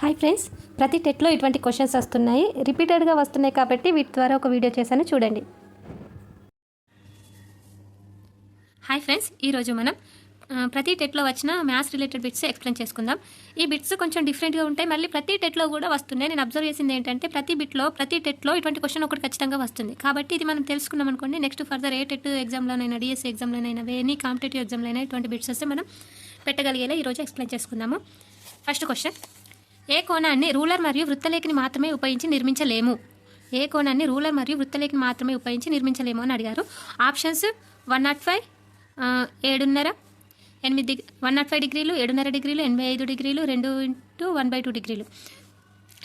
Hi friends ప్రతి టెట్లో ఇటువంటి క్వశ్చన్స్ వస్తున్నాయి. రిపీటెడ్గా వస్తున్నాయి కాబట్టి వీటి ద్వారా ఒక వీడియో చేశాను చూడండి. హాయ్ ఫ్రెండ్స్ ఈరోజు మనం ప్రతి టెట్లో వచ్చిన మ్యాథ్స్ రిలేటెడ్ బిట్స్ ఎక్స్ప్లెయిన్ చేసుకుందాం. ఈ బిట్స్ కొంచెం డిఫరెంట్గా ఉంటాయి. మళ్ళీ ప్రతి టెట్లో కూడా వస్తున్నాయి. నేను అబ్జర్వ్ చేసింది ఏంటంటే ప్రతి బిట్లో ప్రతి టెట్లో ఇటువంటి క్వశ్చన్ ఒకటి ఖచ్చితంగా వస్తుంది. కాబట్టి ఇది మనం తెలుసుకున్నాం అనుకోండి నెక్స్ట్ ఫర్దర్ ఏ టెట్ ఎగ్జామ్లోనైనా డిఎస్సీ ఎగ్జామ్లోనైనా ఎనీ కాంపిటేటివ్ ఎగ్జామ్లైనా ఇటువంటి బిట్స్ వస్తే మనం పెట్టగలిగేలా ఈరోజు ఎక్స్ప్లెయిన్ చేసుకుందాము. ఫస్ట్ క్వశ్చన్ ఏ కోణాన్ని రూలర్ మరియు వృత్తలేఖని మాత్రమే ఉపయోగించి నిర్మించలేము? ఏ కోణాన్ని రూలర్ మరియు వృత్తలేఖని మాత్రమే ఉపయోగించి నిర్మించలేము అని అడిగారు. ఆప్షన్స్ వన్ నాట్ ఫైవ్ ఏడున్నర ఎనిమిది డిగ్రీ వన్ నాట్ ఫైవ్ డిగ్రీలు ఏడున్నర డిగ్రీలు ఎనభై ఐదు డిగ్రీలు రెండు ఇంటూ వన్ బై టూ డిగ్రీలు.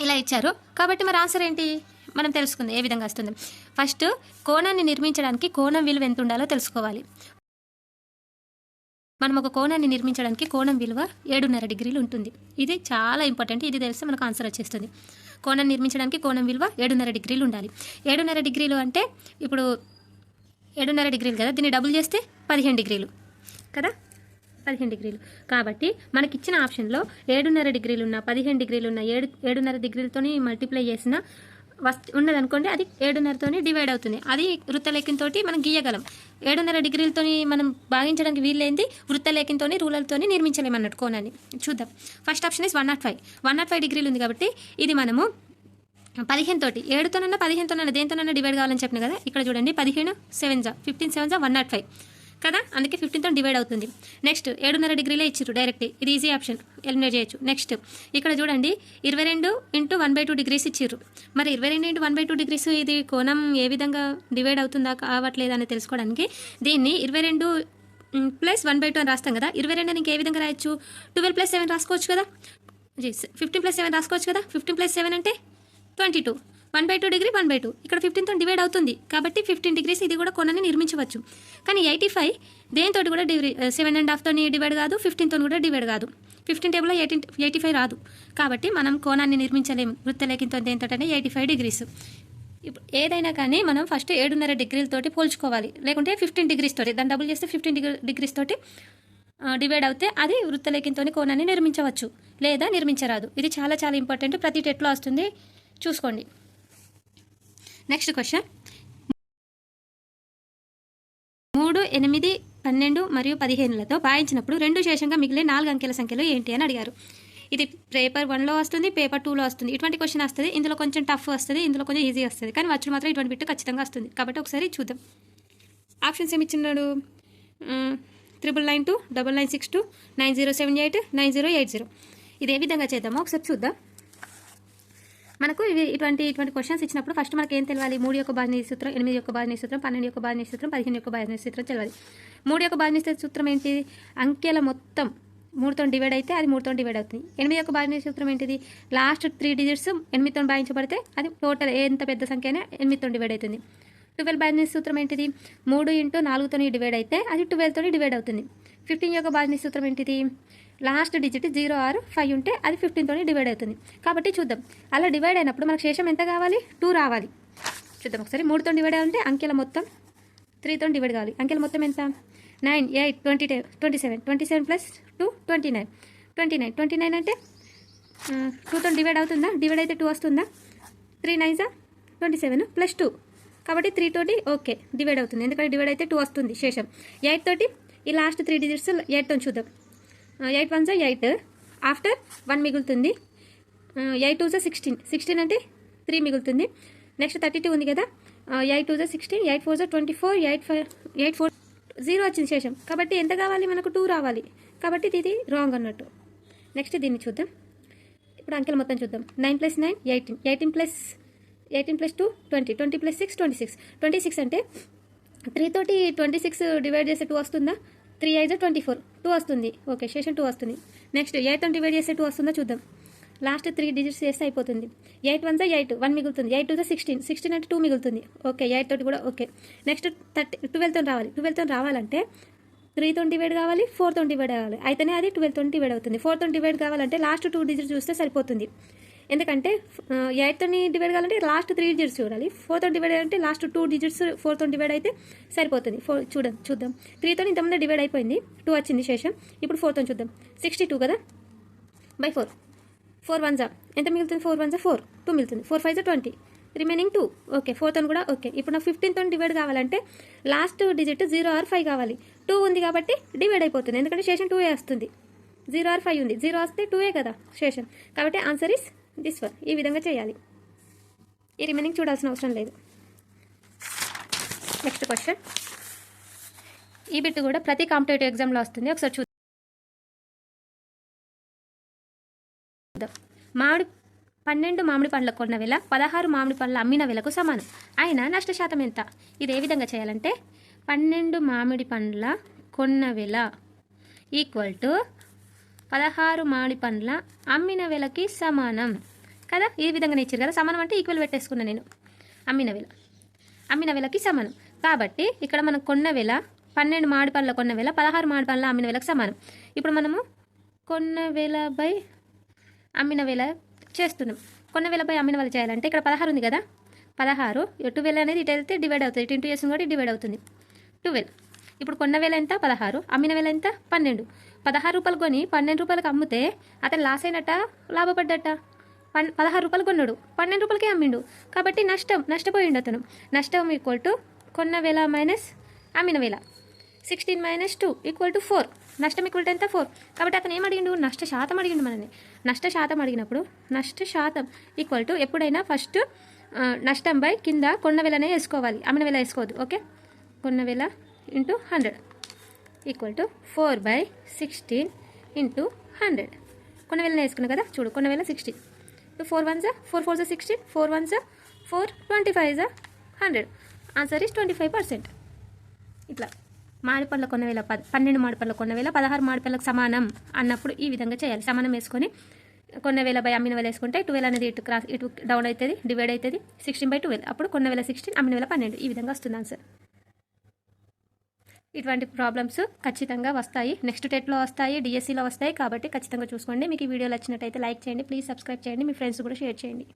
ఇలా ఇచ్చారు. కాబట్టి మరి ఆన్సర్ ఏంటి? మనం తెలుసుకుందాం ఏ విధంగా వస్తుంది? ఫస్ట్ కోణాన్ని నిర్మించడానికి కోణం విలువ ఎంత ఉండాలో తెలుసుకోవాలి. మనం ఒక కోణాన్ని నిర్మించడానికి కోణం విలువ ఏడున్నర డిగ్రీలు ఉంటుంది. ఇది చాలా ఇంపార్టెంట్. ఇది తెలిస్తే మనకు ఆన్సర్ వచ్చేస్తుంది. కోణం నిర్మించడానికి కోణం విలువ ఏడున్నర డిగ్రీలు ఉండాలి. ఏడున్నర డిగ్రీలు అంటే ఇప్పుడు ఏడున్నర డిగ్రీలు కదా? దీన్ని డబుల్ చేస్తే పదిహేను డిగ్రీలు కదా? పదిహేను డిగ్రీలు. కాబట్టి మనకి ఇచ్చిన ఆప్షన్లో ఏడున్నర డిగ్రీలు ఉన్న పదిహేను డిగ్రీలు ఉన్న ఏడు ఏడున్నర డిగ్రీలతోని మల్టిప్లై చేసిన వస్తు ఉన్నదనుకోండి అది ఏడున్నరతోని డివైడ్ అవుతుంది. అది వృత్తలేఖంతో మనం గీయగలం. ఏడున్నర డిగ్రీలతోని మనం భాగించడానికి వీల్లేంది? వృత్తలేఖంతోని రూలర్తోని నిర్మించలేమన్నట్టు కోణాన్ని. చూద్దాం. First option is one nought five one nought five డిగ్రీలు ఉంది కాబట్టి ఇది మనము పదిహేను తోటి. ఏడుతోనన్నా పదిహేనుతోనన్నా దేంతోనన్నా డివైడ్ కావాలని చెప్పిన కదా? ఇక్కడ చూడండి పదిహేను సెవెన్ జా ఫిఫ్టీన్ సెవెన్ జా వన్ నాట్ ఫైవ్ కదా? అందుకే ఫిఫ్టీన్తో డివైడ్ అవుతుంది. నెక్స్ట్ ఏడున్నర డిగ్రీలో ఇచ్చారు డైరెక్ట్ ఇది ఈజీ ఆప్షన్ ఎలిమినేట్ చేయొచ్చు. నెక్స్ట్ ఇక్కడ చూడండి ఇరవై రెండు into one by two degrees ఇచ్చారు మరి ఇరవై రెండు into one by two degrees ఇది కోణం ఏ విధంగా డివైడ్ అవుతుందా కావట్లేదా అని తెలుసుకోవడానికి దీన్ని ఇరవై రెండు ప్లస్ వన్ బై టూ అని రాస్తాం కదా. ఇరవై రెండు నీకు ఏ విధంగా రాయొచ్చు? ట్వెల్వ్ ప్లస్ సెవెన్ రాసుకోవచ్చు కదా? ఫిఫ్టీన్ ప్లస్ సెవెన్ రాసుకోవచ్చు కదా? ఫిఫ్టీన్ ప్లస్ సెవెన్ అంటే twenty two. One by two degree one by two. ఇక్కడ ఫిఫ్టీన్తో డివైడ్ అవుతుంది. కాబట్టి ఫిఫ్టీన్ డిగ్రీస్ ఇది కూడా కొనని నిర్మించవచ్చు. కానీ ఎయిటీ ఫైవ్ దేనితో కూడా డిగ్రీ సెవెన్ అండ్ హాఫ్తో డివైడ్ కాదు ఫిఫ్టీన్తో కూడా డివైడ్ కాదు. ఫిఫ్టీన్ టేబుల్లో ఎయిటీన్ ఎయిటీ ఫైవ్ రాదు. కాబట్టి మనం కోణాన్ని నిర్మించలేము. వృత్తలేఖంతో దేంతో అంటే ఎయిటీ ఫైవ్ డిగ్రీస్ ఇప్పుడు ఏదైనా కానీ మనం ఫస్ట్ ఏడున్నర డిగ్రీలతోటి పోల్చుకోవాలి. లేకుంటే ఫిఫ్టీన్ డిగ్రీస్ తోటి దాన్ని డబుల్ చేస్తే ఫిఫ్టీన్ డిగ్రీ డిగ్రీస్ తోటి uh, డివైడ్ అవుతే అది వృత్తలేఖంతో కోణాన్ని నిర్మించవచ్చు. లేదా నిర్మించరాదు. ఇది చాలా చాలా ఇంపార్టెంట్ ప్రతి టెట్లో వస్తుంది. చూసుకోండి. నెక్స్ట్ క్వశ్చన్ మూడు ఎనిమిది పన్నెండు మరియు పదిహేనులతో భావించినప్పుడు రెండు శేషంగా మిగిలే నాలుగు అంకెల సంఖ్యలు ఏంటి అని అడిగారు. ఇది పేపర్ వన్లో వస్తుంది పేపర్ టూలో వస్తుంది. ఇటువంటి క్వశ్చన్ వస్తుంది ఇందులో కొంచెం టఫ్ వస్తుంది ఇందులో కొంచెం ఈజీ వస్తుంది. కానీ వచ్చి మాత్రం ఇటువంటి బిట్టు ఖచ్చితంగా వస్తుంది. కాబట్టి ఒకసారి చూద్దాం. ఆప్షన్స్ ఏమి ఇచ్చినాడు? Triple nine two double nine six two nine zero seven eight nine zero eight zero ఇది ఏ విధంగా చేద్దామో ఒకసారి చూద్దాం. మనకు ఇవి ఇటువంటి ఇటువంటి క్వశ్చన్స్ ఇచ్చినప్పుడు ఫస్ట్ మనకి ఏం తెలియాలి? మూడు యొక్క బాధిని సూత్రం ఎనిమిది యొక్క బాధిని సూత్రం పన్నెండు యొక్క బాధిని సూత్రం పదిహేను యొక్క బాధిని సూత్రం తెలియాలి. మూడు యొక్క బాధిని సూత్రం ఏంటి? అంకెల మొత్తం మూడుతో డివైడ్ అయితే అది మూడుతో డివైడ్ అవుతుంది. ఎనిమిది యొక్క భాగ్య సూత్రం ఏంటిది? లాస్ట్ త్రీ డిజిట్స్ ఎనిమిదితో భావించబడితే అది టోటల్ ఎంత పెద్ద సంఖ్య అయినా ఎనిమిదితో డివైడ్ అవుతుంది. ట్వెల్వ్ భాగ్య సూత్రం ఏంటిది? మూడు ఇంటూ నాలుగుతో డివైడ్ అయితే అది ట్వెల్వ్తో డివైడ్ అవుతుంది. ఫిఫ్టీన్ యొక్క భాగ్య సూత్రం ఏంటిది? Last digit zero or five ఉంటే అది ఫిఫ్టీన్తో డివైడ్ అవుతుంది. కాబట్టి చూద్దాం. అలా డివైడ్ అయినప్పుడు మనకు శేషం ఎంత కావాలి? టూ రావాలి. చూద్దాం ఒకసారి. మూడుతో డివైడ్ అవ్వాలంటే అంకెల మొత్తం త్రీతో డివైడ్ కావాలి. అంకెల మొత్తం ఎంత? Nine eight twenty twenty seven twenty seven plus two twenty nine twenty nine twenty nine అంటే టూతో డివైడ్ అవుతుందా? డివైడ్ అయితే టూ వస్తుందా? Three nines twenty seven plus two కాబట్టి త్రీ తోటి ఓకే డివైడ్ అవుతుంది. ఎందుకంటే డివైడ్ అయితే టూ వస్తుంది శేషం. ఎయిట్ తోటి ఈ లాస్ట్ త్రీ డిజిట్స్ ఎయిట్తో చూద్దాం. ఎయిట్ వన్ జా ఎయిట్. ఆఫ్టర్ వన్ మిగులుతుంది. ఎయిట్ టూ జా సిక్స్టీన్. సిక్స్టీన్ అంటే త్రీ మిగులుతుంది. నెక్స్ట్ థర్టీ టూ ఉంది కదా. ఎయిట్ టూ జా సిక్స్టీన్ ఎయిట్ ఫోర్ జా twenty four eight five eight four zero వచ్చింది శేషం. కాబట్టి ఎంత కావాలి? మనకు టూ రావాలి. కాబట్టి ఇది రాంగ్ అన్నట్టు. నెక్స్ట్ దీన్ని చూద్దాం. ఇప్పుడు అంకెలు మొత్తం చూద్దాం. Nine plus nine eighteen. Eighteen plus eighteen plus two twenty. Twenty plus six twenty six. Twenty six అంటే త్రీ తోటి ట్వంటీ సిక్స్ డివైడ్ చేసే టూ వస్తుందా? Three eights twenty four. Two వస్తుంది. ఓకే శేషం టూ వస్తుంది. నెక్స్ట్ ఎయిట్ ఎయిట్తో divide చేస్తే two వస్తుందో చూద్దాం. లాస్ట్ త్రీ డిజిట్స్ చేస్తే అయిపోతుంది. ఎయిట్ వన్ జా ఎయిట్ వన్ మిగులుతుంది. ఎయిట్ టూ జా సిక్స్టీన్. సిక్స్టీన్ అంటే టూ మిగులుతుంది. ఓకే ఎయిట్ తోటి కూడా ఓకే. నెక్స్ట్ థర్టీ ట్వెల్వ్తో రావాలి. ట్వెల్వ్తో రావాలంటే త్రీతో డివైడ్ కావాలి ఫోర్తో డివైడ్ కావాలి. అయితేనే అది ట్వెల్వ్తో డివైడ్ అవుతుంది. ఫోర్తో డివైడ్ కావాలంటే లాస్ట్ టూ డిజిట్స్ చూస్తే సరిపోతుంది. ఎందుకంటే ఎయిట్తో డివైడ్ కావాలంటే లాస్ట్ త్రీ డిజిట్స్ చూడాలి. ఫోర్తో డివైడ్ అంటే లాస్ట్ టూ డిజిట్స్ ఫోర్తో డివైడ్ అయితే సరిపోతుంది. ఫోర్ చూడం చూద్దాం. త్రీతో ఇంతమంది డివైడ్ అయిపోయింది. టూ వచ్చింది శేషం. ఇప్పుడు ఫోర్తో చూద్దాం. సిక్స్టీ టూ కదా? బై ఫోర్ ఫోర్ వన్ జా ఎంత మిగులుతుంది? ఫోర్ వన్ జా ఫోర్ టూ మిగులుతుంది. ఫోర్ ఫైవ్ జా twenty remaining two okay fourth అని కూడా ఓకే ఇప్పుడు నాకు ఫిఫ్టీన్త్ డివైడ్ కావాలంటే last digit zero or five కావాలి. టూ ఉంది కాబట్టి డివైడ్ అయిపోతుంది. ఎందుకంటే శేషన్ టూ వస్తుంది. జీరో ఆర్ ఫైవ్ ఉంది. జీరో వస్తే టూ కదా శేషన్ కాబట్టి ఆన్సర్ ఇస్ దిస్ వన్ ఈ విధంగా చేయాలి. ఈ రిమైనింగ్ చూడాల్సిన అవసరం లేదు. నెక్స్ట్ క్వశ్చన్ ఈ బిట్ కూడా ప్రతి కాంపిటేటివ్ ఎగ్జామ్లో వస్తుంది. ఒకసారి చూద్దాం. మామిడి పన్నెండు మామిడి పండ్ల కొన్న వేల పదహారు మామిడి పండ్లు అమ్మిన వేలకు సమానం. అయినా నష్ట శాతం ఎంత? ఇది ఏ విధంగా చేయాలంటే పన్నెండు మామిడి పండ్ల కొన్న వేల ఈక్వల్ టు పదహారు మామిడి పండ్ల అమ్మిన వెలకి సమానం. కదా? ఈ విధంగా ఇచ్చారు కదా? సమానం అంటే ఈక్వల్ పెట్టేసుకున్నా నేను. అమ్మిన వెల. అమ్మిన వెలకి సమానం. కాబట్టి ఇక్కడ మనం కొన్న వెల పన్నెండు మామిడి పండ్ల కొన్న వేల పదహారు మామిడి పండ్ల అమ్మిన వెలకు సమానం. ఇప్పుడు మనము కొన్న వేల బై అమ్మిన వేల చేస్తున్నాం. కొన్న వేల బై అమ్మిన వేళ చేయాలంటే ఇక్కడ పదహారు ఉంది కదా? పదహారు ట్వెల్వ్ అనేది ఇటు వెళ్తే డివైడ్ అవుతుంది. ఇటు ఇంటూ చేస్తుంది కాబట్టి డివైడ్ అవుతుంది. ట్వెల్వ్ ఇప్పుడు కొన్న వేల ఎంత? పదహారు. అమ్మిన వేల ఎంత? పన్నెండు. పదహారు రూపాయలు కొని పన్నెండు రూపాయలకు అమ్మితే అతను లాస్ అయినట్ట? లాభపడ్డట పన్ పదహారు రూపాయలు కొన్నాడు. పన్నెండు రూపాయలకే అమ్మిండు. కాబట్టి నష్టం నష్టపోయిండు అతను. నష్టం ఈక్వల్ టు కొన్న వేల మైనస్ అమ్మిన వేల. Sixteen minus two equal to four నష్టం ఈక్వల్ టు ఎంత? ఫోర్ కాబట్టి అతను ఏం అడిగిండు నష్ట శాతం అడిగిండు మనని నష్ట శాతం అడిగినప్పుడు నష్ట శాతం ఈక్వల్ టు ఎప్పుడైనా ఫస్ట్ నష్టం బై కింద కొన్న వేలనే వేసుకోవాలి. అమ్మిన వేల వేసుకోవద్దు. ఓకే? కొన్న వేల into hundred equal to four by sixteen into hundred కొన్ని వేలనే వేసుకున్నాం కదా చూడు కొన్ని వేల సిక్స్టీన్ ఫోర్ వన్ జా ఫోర్ ఫోర్ జా సిక్స్టీన్ ఫోర్ వన్ జా ఫోర్ ట్వంటీ ఫైవ్ జా hundred answer is twenty five percent ఇట్లా మామిడిపళ్ళ కొన్న వేల పద్ పన్నెండు మామిడిపళ్ళ కొన్న వేల పదహారు మామిడిపళ్ళకు సమానం అన్నప్పుడు ఈ విధంగా చేయాలి. సమానం వేసుకొని కొన్న వేల బై అమ్మిన వేల వేసుకుంటే ట్వెల్వ్ అనేది ఇటు క్రాస్ ఇటు డౌన్ అవుతుంది డివైడ్ అవుతుంది సిక్స్టీన్ బై ట్వెల్వ్ అప్పుడు కొన్న వేల సిక్స్టీన్ అమ్మిన వేల పన్నెండు. ఈ విధంగా వస్తుంది ఆన్సర్ ఇటువంటి ప్రాబ్లమ్స్ ఖచ్చితంగా వస్తాయి. నెక్స్ట్ టెట్లో వస్తాయి డిఎస్సిలో వస్తాయి. కాబట్టి ఖచ్చితంగా చూసుకోండి. మీకు ఈ వీడియో నచ్చినట్టయితే లైక్ చేయండి. ప్లీజ్ సబ్స్క్రైబ్ చేయండి. మీ ఫ్రెండ్స్ కూడా షేర్ చేయండి.